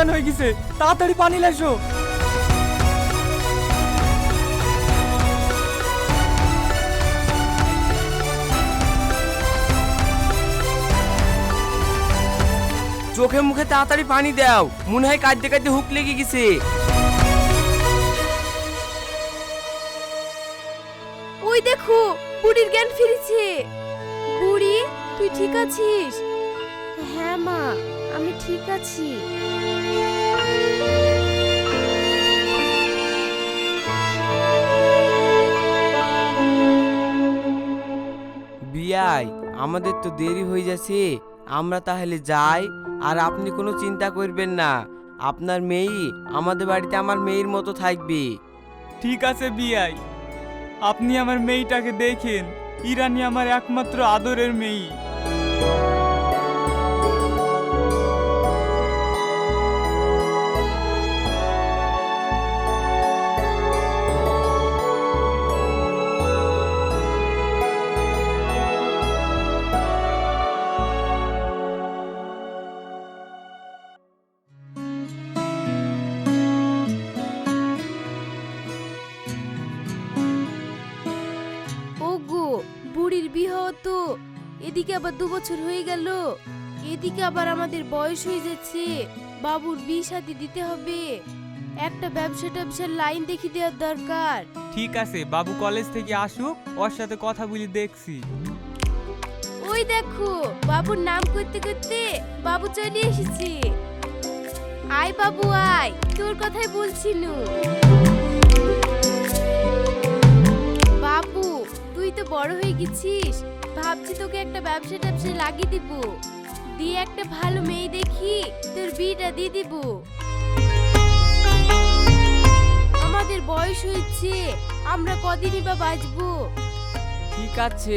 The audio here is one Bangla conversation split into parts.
মনে হয় গেছে। তাড়াতাড়ি পানি লেসো চোখে মুখে তাড়াতাড়ি পানি দাও। মনে হয় কাঁদতে কাঁদতে হুক লেগে গেছে। ওই দেখো, বুড়ির জ্ঞান ফিরেছে। বুড়ি, তুই ঠিক আছিস? হ্যাঁ মা আমি ঠিক আছি। বিয়াই আমাদের তো দেরি হয়ে যাচ্ছে। আমরা তাহলে যাই আর আপনি কোনো চিন্তা করবেন না। আপনার মেয়ে আমাদের বাড়িতে আমার মেয়ের মতো থাকবে। ঠিক আছে বিয়াই। আপনি আমার মেয়েটাকে দেখেন। ইরানি আমার একমাত্র আদরের মেয়ে। এদিকে আবার দু বছর হয়ে গেল। এদিকে আবার আমাদের বয়স হয়ে যাচ্ছে। বাবুর বিয়ে শাদি দিতে হবে। একটা ব্যবসা ট্যাবসার লাইন দেখি দেওয়ার দরকার। ঠিক আছে বাবু কলেজ থেকে আসুক ওর সাথে কথা বলি দেখছি। ওই দেখো বাবুর নাম করতে করতে বাবু চলে এসেছে। আয় বাবু আয় তোর কথাই বলছিল বাবু তুই তো বড় হয়ে গেছিস। ভাবছি তোকে একটা ব্যবসা ট্যাবসা লাগিয়ে দিব। দিয়ে একটা ভালো মেয়ে দেখি তোর বিয়েটা দিয়ে দিব। আমাদের বয়স হয়েছে আমরা কদিনই বা বাঁচবো? ঠিক আছে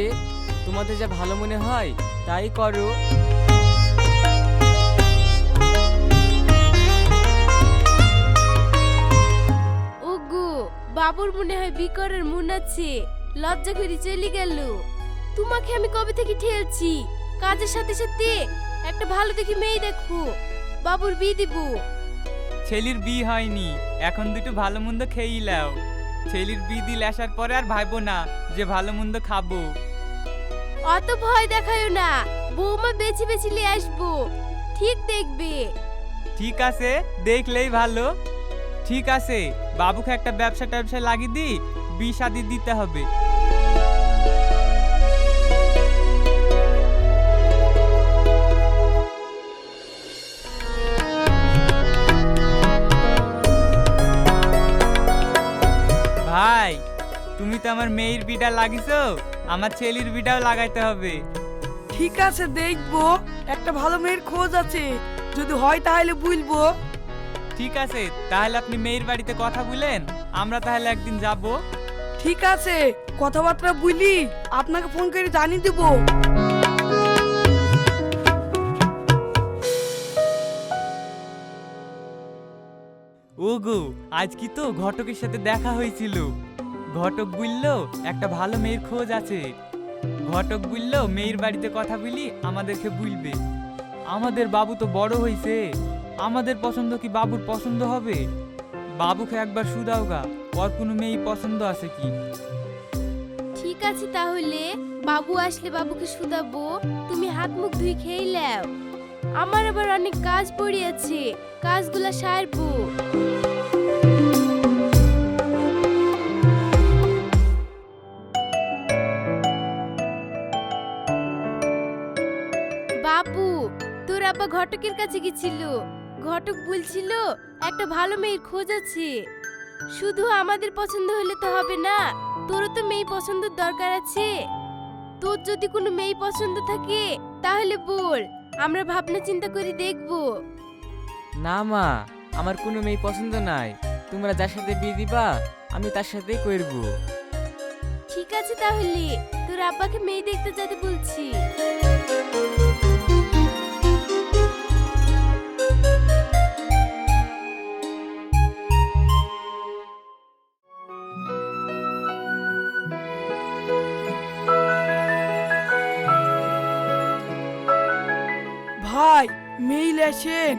তোমাদের যা ভালো মনে হয় তাই করো। ওগো বাবুর মনে হয় বিকরের মন আছে লজ্জা করে চলে গেল। তোমাকে আমি কবে থেকে ঠেলছি? কাজের সাথে সাথে একটা ভালো দেখি মেয়ে দেখো। বাবুর বিয়ে দিব। ছেলির বিয়ে হয়নি। এখন দুটো ভালো মন্দ খেয়েই লাও ছেলির বিয়ে দিল আসার পরে আর ভাইবো না যে ভালো মন্দ খাব। অত ভয় দেখায়ও না। বৌমা বেছে বেছে নিয়ে আসব। ঠিক দেখবে। ঠিক আছে দেখলেই ভালো। ঠিক আছে বাবুকে একটা ব্যবসা ট্যাবসা লাগিয়ে দি বিয়ে শাদি দিতে হবে। আমার মেয়ের বিটা লাগিছো আমার ছেলির বিটাও লাগাইতে হবে। ঠিক আছে দেখব। একটা ভালো মেয়ের খোঁজ আছে। যদি হয় তাহলে বলব। ঠিক আছে তাহলে আপনি মেয়ের বাড়িতে কথা বলেন। আমরা তাহলে একদিন যাব। ঠিক আছে কথাবার্তা বলি আপনাকে ফোন করে জানিয়ে দেবো। ওগো আজ কি তো ঘটকের সাথে দেখা হয়েছিল? ঘটক বলল, একটা ভালো মেয়ের খোঁজ আছে। ঘটক বলল, মেয়ের বাড়িতে কথা বলি, আমাদেরকে বলবে। আমাদের বাবু তো বড় হয়েছে আমাদের পছন্দ কি বাবুর পছন্দ হবে? বাবুকে একবার সুদাওগা ওর কোনো মেয়ে পছন্দ আছে কি? ঠিক আছে তাহলে, বাবু আসলে বাবুকে শুধাবো তুমি হাত মুখ ধুই খেয়ে নাও। আমার আবার অনেক কাজ পড়ে আছে, কাজগুলা সারবো। আব্বা ঘটকের কাছে গেছিল। ঘটক বলছিল একটা ভালো মেয়ের খোঁজ আছে। শুধু আমাদের পছন্দ হলে তো হবে না তোরও তো মেয়ে পছন্দের দরকার আছে। তোর যদি কোনো মেয়ে পছন্দ থাকে তাহলে বল আমরা ভাবনা চিন্তা করে দেখব। না মা আমার কোনো মেয়ে পছন্দ নাই। তোমরা যার সাথে বিয়ে দিবা আমি তার সাথেই করব। ঠিক আছে তাহলে তোর আব্বাকে মেয়ে দেখতে যেতে বলছি। আসেন।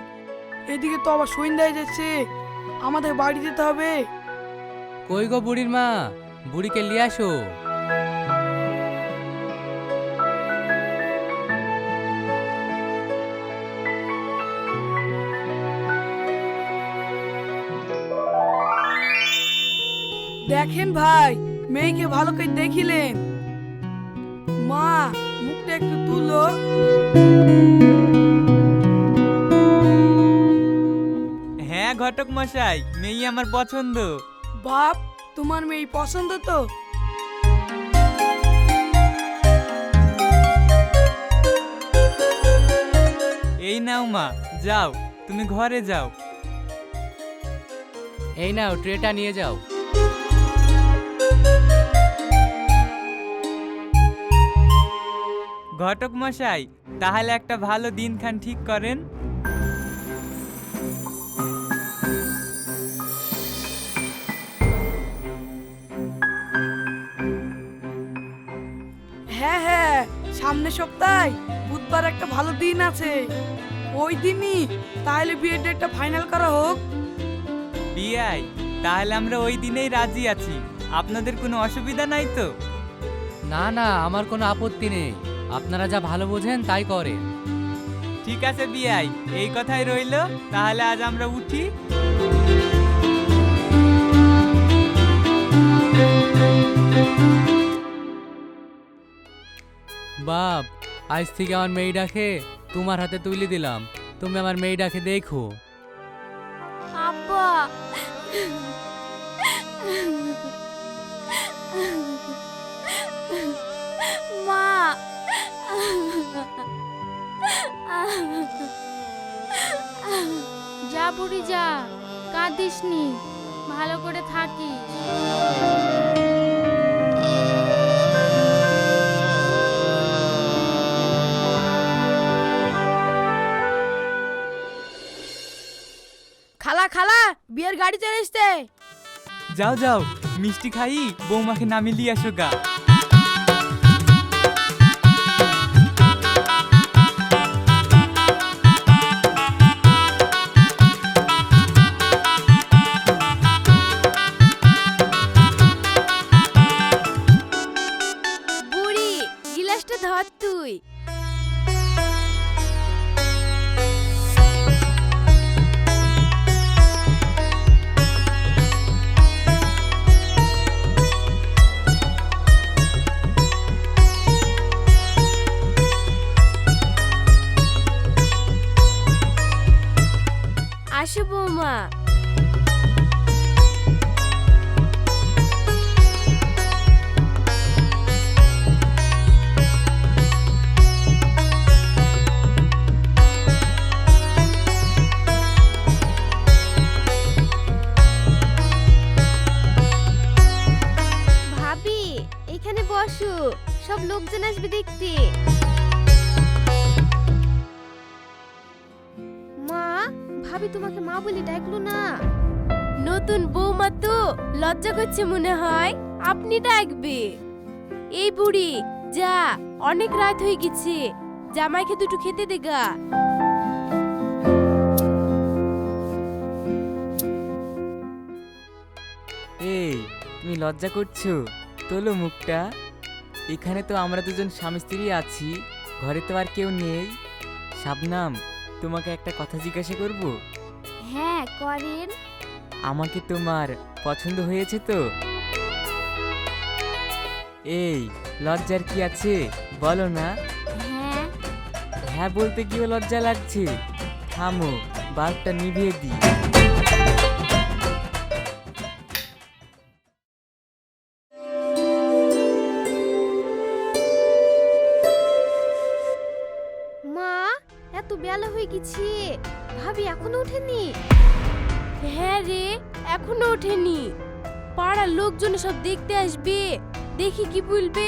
এদিকে তো আবার সন্ধ্যায় যাচ্ছে। আমাদের বাড়ি যেতে হবে। কই গো বুড়ির মা? বুড়িকে নিয়ে আসো। দেখেন ভাই মেয়েকে ভালো করে দেখিলেন। মা মুখটা একটু তুলো। হ্যাঁ ঘটক মশাই মেয়ে আমার পছন্দ। বাপ তোমার মেয়ে পছন্দ তো? এই নাও মা যাও তুমি ঘরে যাও। এই নাও ট্রেটা নিয়ে যাও। ঘটক মশাই তাহলে একটা ভালো দিনখান ঠিক করেন। সামনের সপ্তাহে বুধবার একটা ভালো দিন আছে। ওই দিনই তাহলে বিয়ের ডেটটা ফাইনাল করা হোক। বিয়াই তাহলে আমরা ওই দিনেই রাজি আছি। আপনাদের কোনো অসুবিধা নাই তো? না না আমার কোনো আপত্তি নেই। আপনারা যা ভালো বোঝেন তাই করেন। ঠিক আছে বিয়াই এই কথাই রইল। তাহলে আজ আমরা উঠি। বাপ, আজ থেকে আমার মেয়েটাকে তোমার হাতে তুলে দিলাম। তুমি আমার মেয়েটাকে দেখো। আব্বা। মা। যা বুড়ি, যা। কাঁদিস নি ভালো করে থাকিস। গাড়ি চলে যাও যাও মিষ্টি খাই বৌমাকে নামিয়ে নিয়ে আসো গা। ভাবি তোমাকে মা বলি ডাকলো না। নতুন বৌমা তো লজ্জা করছে মনে হয়। আপনি ডাকবে। এই বুড়ি, যা, অনেক রাত হয়ে গেছে। জামাইকে দুটো খেতে দেগা এই, তুমি লজ্জা করছ? তোলো মুখটা। এখানে তো আমরা দুজন স্বামী স্ত্রী আছি, ঘরে তো আর কেউ নেই। শাবনাম তোমাকে একটা কথা জিজ্ঞাসা করব? হ্যাঁ করেন। আমাকে তোমার পছন্দ হয়েছে তো? এই লজ্জার কি আছে? বলো না। হ্যাঁ। হ্যাঁ বলতে কি লজ্জা লাগছে। থামো বাল্বটা নিভিয়ে দিই। গেছে ভাবি, এখনও ওঠেনি? হ্যাঁ রে, এখনও ওঠেনি। পাড়ার লোকজন সব দেখতে আসবে, দেখি কি বলবে।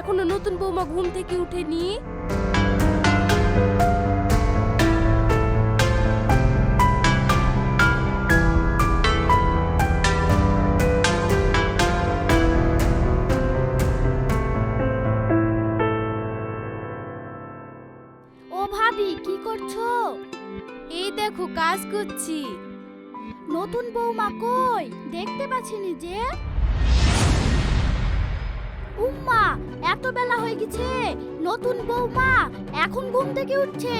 এখনও নতুন বৌমা ঘুম থেকে উঠেনি ও কি করছ? এই দেখো, কাজ করছি। নতুন বৌমা কই? দেখতে পাচ্ছিনি যে? উম্মা, এত বেলা হয়ে গেছে। নতুন বৌমা, এখন ঘুম থেকে উঠছে।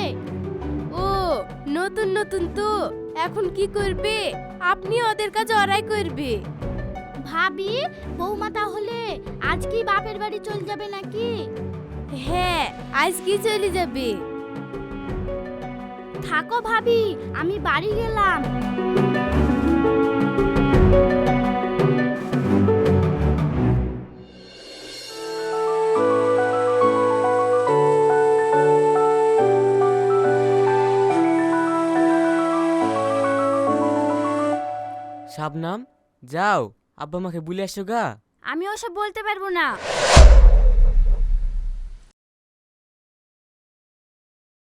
ও, নতুন নতুন তো। এখন কি করবে? আপনি ওদের কাছে অরাই করবে। ভাবি, বৌমা তাহলে আজ কি বাপের বাড়ি চলে যাবে নাকি? হ্যাঁ আজ কি চলে যাবে। থাকো ভাবি আমি বাড়ি গেলাম। শাবনাম যাও আব্বা আমাকে বলে আসো গা। আমি ওসব বলতে পারব না।